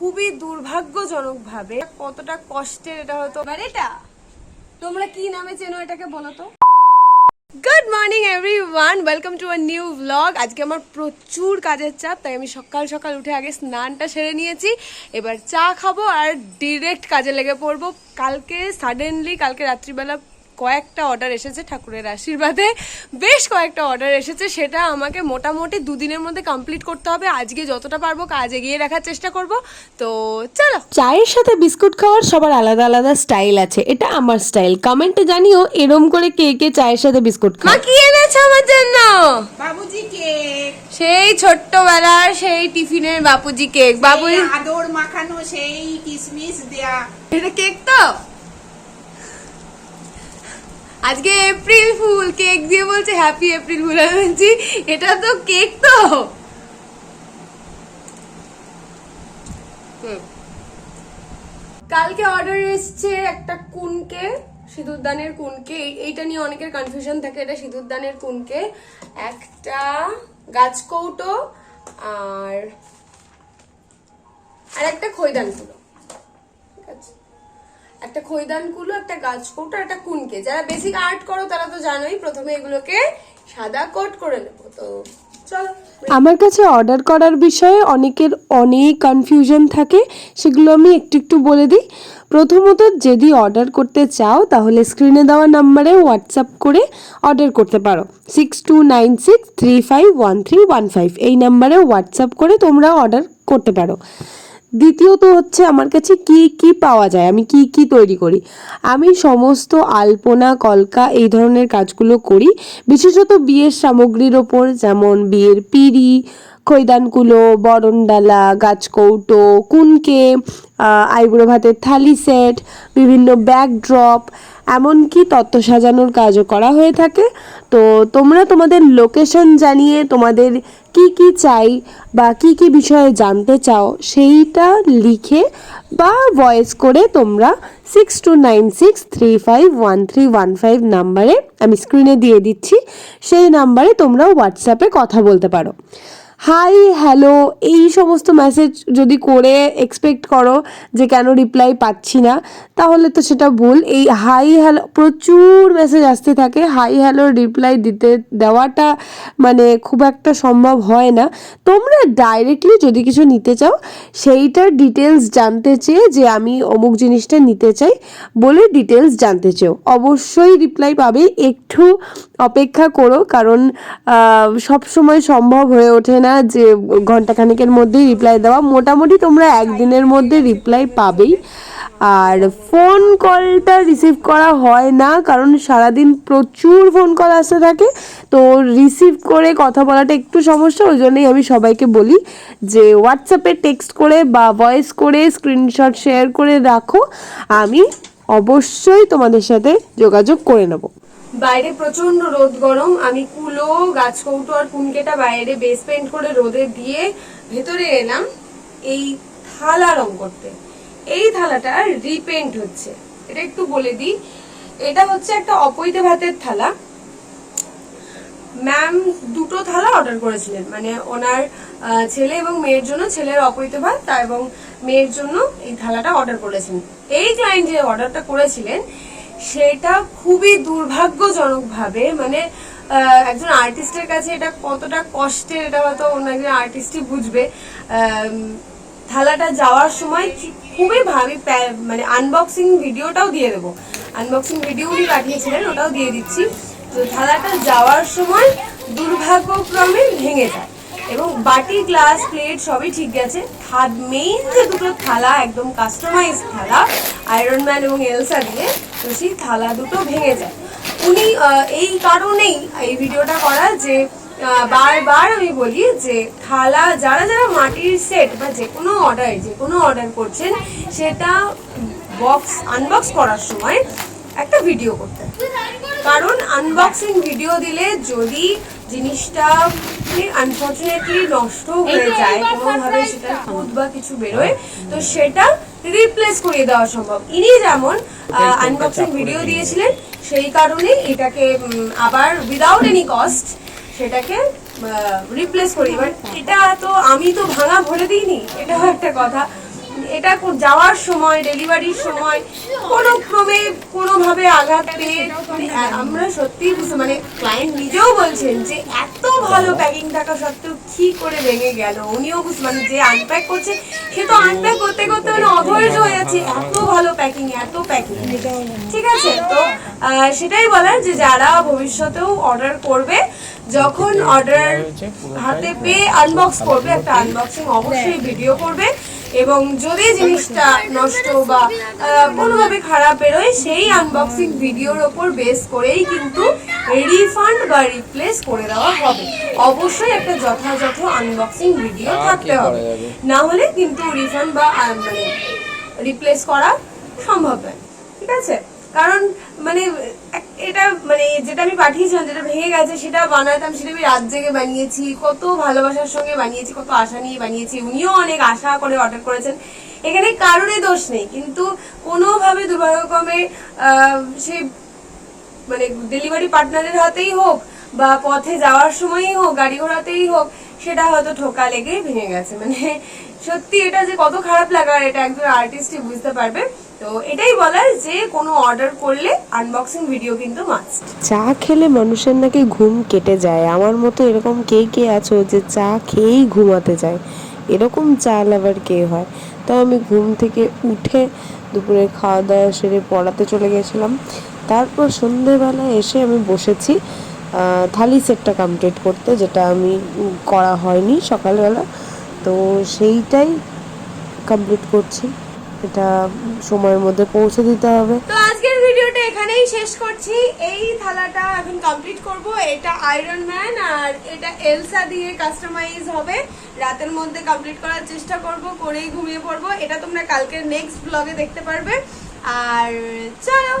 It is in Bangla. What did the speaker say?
খুবই দুর্ভাগ্যজনকভাবে কতটা কষ্টের এটা হতো এবার এটা? তোমরা কি নামে চেনো এটাকে বলো তো? Good morning everyone welcome to a new blog আজকে আমার প্রচুর কাজের চাপ তাই আমি সকাল সকাল উঠে আগে স্নানটা সেরে নিয়েছি। এবার চা খাব আর ডিরেক্ট কাজে লেগে পড়ব। কালকে সাডেনলি কালকে রাত্রিবেলা কয়েকটা অর্ডার এসেছে ঠাকুরের আশীর্বাদে। বেশ কয়েকটা অর্ডার এসেছে সেটা আমাকে মোটামুটি দুদিনের মধ্যে কমপ্লিট করতে হবে। আজকে যতটা পারব কাজ এগিয়ে রাখার চেষ্টা করব। তো চলো। চায়ের সাথে বিস্কুট খাওয়ার সবার আলাদা আলাদা স্টাইল আছে এটা আমার স্টাইল। কমেন্টে জানিও এরম করে কে কে চায়ের সাথে বিস্কুট মা খায় কি এনেছো আমার জন্য? বাবুজি কেক। সেই ছোট্টবেলার সেই টিফিনের বাপুজি কেক। বাবু সেই আদর মাখানো সেই কিসমিস দেয়া। এটা কেক তো? আজকে এপ্রিল ফুল, কেক দিয়ে বলছে হ্যাপি এপ্রিল ফুল। আমি বলছি, এটা তো কেক তো। কালকে অর্ডার এসছে একটা কুনকে, সিঁদুরদানের কুনকে। এই- এইটা নিয়ে অনেকের কনফিউশন থাকে, এটা সিঁদুরদানের কুনকে। একটা গাছ কৌটো আর আর একটা খৈদান ফুলো। ঠিক আছে? একটা খৈদান কুলো, একটা গাছ কৌটো আর একটা কুনকে। যারা বেসিক আর্ট করো, তারা তো জানোই, প্রথমে এগুলোকে সাদা কোট করে নেব। তো আমার কাছে অর্ডার করার বিষয়ে অনেকের অনেক কনফিউশন থাকে, সেগুলো আমি একটু একটু বলে দিই। প্রথমত, যদি অর্ডার করতে চাও, তাহলে স্ক্রিনে দেওয়া নাম্বারে হোয়াটসঅ্যাপ করে অর্ডার করতে পারো। Six two nine six three five one three one five এই নাম্বারে হোয়াটসঅ্যাপ করে তোমরা অর্ডার করতে পারো। দ্বিতীয়ত হচ্ছে আমার কাছে কি কি পাওয়া যায়? আমি কি কি তৈরি করি? আমি সমস্ত আলপনা, কলকা এই ধরনের কাজগুলো করি। বিশেষত বিয়ের সামগ্রীর ওপর যেমন বিয়ের পিড়ি খৈদানকুলো, বরণডালা, গাছকৌটো, কুনকে আইবুড়ো ভাতের থালি সেট, বিভিন্ন ব্যাকড্রপ এমনকি তত্ত্ব সাজানোর কাজও করা হয়ে থাকে। তো তোমরা তোমাদের লোকেশন জানিয়ে তোমাদের কি কি চাই বা কি কি বিষয়ে জানতে চাও, সেইটা লিখে বা ভয়েস করে তোমরা six two nine six three five one three one five নাম্বারে, আমি স্ক্রিনে দিয়ে দিচ্ছি, সেই নাম্বারে তোমরা হোয়াটসঅ্যাপে কথা বলতে পারো। হাই হ্যালো এই সমস্ত মেসেজ যদি করে এক্সপেক্ট করো যে কেন রিপ্লাই পাচ্ছি না, তাহলে তো সেটা ভুল। এই হাই হ্যালো প্রচুর মেসেজ আসতে থাকে। হাই হ্যালো রিপ্লাই দিতে দেওয়াটা মানে খুব একটা সম্ভব হয় না। তোমরা ডাইরেক্টলি যদি কিছু নিতে চাও, সেইটার ডিটেলস জানতে চেয়ে যে আমি অমুক জিনিসটা নিতে চাই বলে ডিটেলস জানতে চেও। অবশ্যই রিপ্লাই পাবে। একটু অপেক্ষা করো, কারণ সব সময় সম্ভব হয়ে ওঠে না যে ঘন্টাখানেকের মধ্যেই রিপ্লাই দেওয়া। মোটামুটি তোমরা একদিনের মধ্যে রিপ্লাই পাবেই। আর ফোন কলটা রিসিভ করা হয় না, কারণ সারাদিন প্রচুর ফোন কল আসতে থাকে। তো রিসিভ করে কথা বলাটা একটু সমস্যা, ওই জন্যই আমি সবাইকে বলি যে হোয়াটসঅ্যাপে টেক্সট করে বা ভয়েস করে স্ক্রিনশট শেয়ার করে রাখো। আমি অবশ্যই তোমাদের সাথে যোগাযোগ করে নেব। বাইরে প্রচণ্ড রোদ গরম। আমি কুলো গাছ কৌটো আর কুনকেটা বাইরে বেস পেন্ট করে রোদে দিয়ে ভেতরে এলাম এই থালা রং করতে। এই থালাটা রিপেন্ট হচ্ছে। এটা একটু বলে দিই। এটা হচ্ছে একটা অপৈতে ভাতের থালা। ম্যাম দুটো থালা অর্ডার করেছিলেন। মানে ওনার ছেলে এবং মেয়ের জন্য, ছেলের অপৈত ভাত এবং মেয়ের জন্য এই থালাটা অর্ডার করেছেন। এই ক্লায়েন্ট যে অর্ডারটা করেছিলেন সেটা খুবই দুর্ভাগ্যজনকভাবে মানে একজন আর্টিস্টের কাছে এটা কতটা কষ্টের এটা হয়তো অন্য একজন আর্টিস্টই বুঝবে। থালাটা যাওয়ার সময় খুবই ভাবি মানে আনবক্সিং ভিডিওটাও দিয়ে দেবো। আনবক্সিং ভিডিও উনি পাঠিয়েছিলেন, ওটাও দিয়ে দিচ্ছি। তো থালাটা যাওয়ার সময় দুর্ভাগ্যক্রমে ভেঙে যায়। এবং বাটি, গ্লাস, প্লেট সবই ঠিক গেছে। হাত মেইন যে দুটো থালা, একদম কাস্টমাইজ থালা আয়রন ম্যান এবং এলসা দিয়ে, তো সেই থালা দুটো ভেঙে যায়। উনি এই কারণেই এই ভিডিওটা করা যে বারবার আমি বলি যে, থালা যারা যারা মাটির সেট বা যে কোনো অর্ডার যে কোনো অর্ডার করছেন, সেটা বক্স আনবক্স করার সময় একটা ভিডিও করতে। কারণ আনবক্সিং ভিডিও দিলে যদি জিনিসটা আনফর্চুনেটলি নষ্ট হয়ে যায় কোনোভাবে সেটা খুদ বা কিছু বেরোয় তো সেটা রিপ্লেস করিয়ে দেওয়া সম্ভব। ইনি যেমন আনবক্সিং ভিডিও দিয়েছিলেন সেই কারণে এটাকে আবার উইদাউট এনি কস্ট সেটাকে রিপ্লেস করি। এবার এটা তো আমি তো ভাঙা ভরে দিইনি এটাও একটা কথা। এটা যাওয়ার সময় ডেলিভারির সময় কোনো ক্রমে কোনোভাবে আঘাত পেয়ে আ- আমরা সত্যি বুঝতে মানে ক্লায়েন্ট নিজেও বলছেন যে এত ভালো প্যাকিং থাকা সত্ত্বেও কি করে ভেঙে গেল? উনিও বুঝ- মানে যে আনপ্যাক করছে সে তো আনপ্যাক করতে করতে মানে অধৈর্য হয়ে যাচ্ছে। এত ভালো প্যাকিং এত প্যাকিং ঠিক আছে? তো সেটাই বলার যে যারা ভবিষ্যতেও অর্ডার করবে যখন অর্ডার হাতে পেয়ে আনবক্স করবে একটা আনবক্সিং অবশ্যই ভিডিও করবে। এবং যদি জিনিসটা নষ্ট বা কোনোভাবে খারাপ বেরোয় সেই আনবক্সিং ভিডিওর ওপর বেস করেই কিন্তু রিফান্ড বা রিপ্লেস করে দেওয়া হবে। অবশ্যই একটা যথাযথ আনবক্সিং ভিডিও থাকতে হবে। না হলে কিন্তু রিফান্ড বা মানে রিপ্লেস করা সম্ভব নয়। ঠিক আছে? কারণ মানে এটা মানে যেটা আমি পাঠিয়েছিলাম, যেটা ভেঙে গেছে, সেটা বানাতাম, সেটা আমি রাত জেগে বানিয়েছি, কত ভালোবাসার সঙ্গে বানিয়েছি, কত আশা নিয়ে বানিয়েছি, উনিও অনেক আশা করে অর্ডার করেছেন। এখানে কারোরই দোষ নেই, কিন্তু কোনোভাবে দুর্ভাগ্যক্রমে সেই মানে ডেলিভারি পার্টনারের হাতেই হোক বা পথে যাওয়ার সময়ই হোক, গাড়ি ঘোড়াতেই হোক, সেটা হয়তো ঠোকা লেগেই ভেঙে গেছে। মানে সত্যি এটা যে কত খারাপ লাগার এটা একজন আর্টিস্টই বুঝতে পারবে। তো এটাই বলার যে কোনো অর্ডার করলে আনবক্সিং ভিডিও কিন্তু চা খেলে মানুষের নাকি ঘুম কেটে যায়। আমার মতো এরকম কে কে আছো যে চা খেয়েই ঘুমাতে যায়? এরকম চা লাভার কে হয়? তো আমি ঘুম থেকে উঠে দুপুরে খাওয়া দাওয়া সেরে পড়াতে চলে গেছিলাম। তারপর সন্ধেবেলা এসে আমি বসেছি থালি সেটটা কমপ্লিট করতে, যেটা আমি করা হয়নি সকালবেলা। তো সেইটাই কমপ্লিট করছি। এটা সময়ের মধ্যে পৌঁছে দিতে হবে। তো আজকের ভিডিওটা এখানেই শেষ করছি। এই থালাটা এখন কমপ্লিট করব। এটা আয়রন ম্যান আর এটা এলসা দিয়ে কাস্টমাইজ হবে। রাতের মধ্যে কমপ্লিট করার চেষ্টা করব, করেই ঘুমিয়ে পড়ব। এটা তোমরা কালকের নেক্সট ব্লগে দেখতে পারবে। আর চলো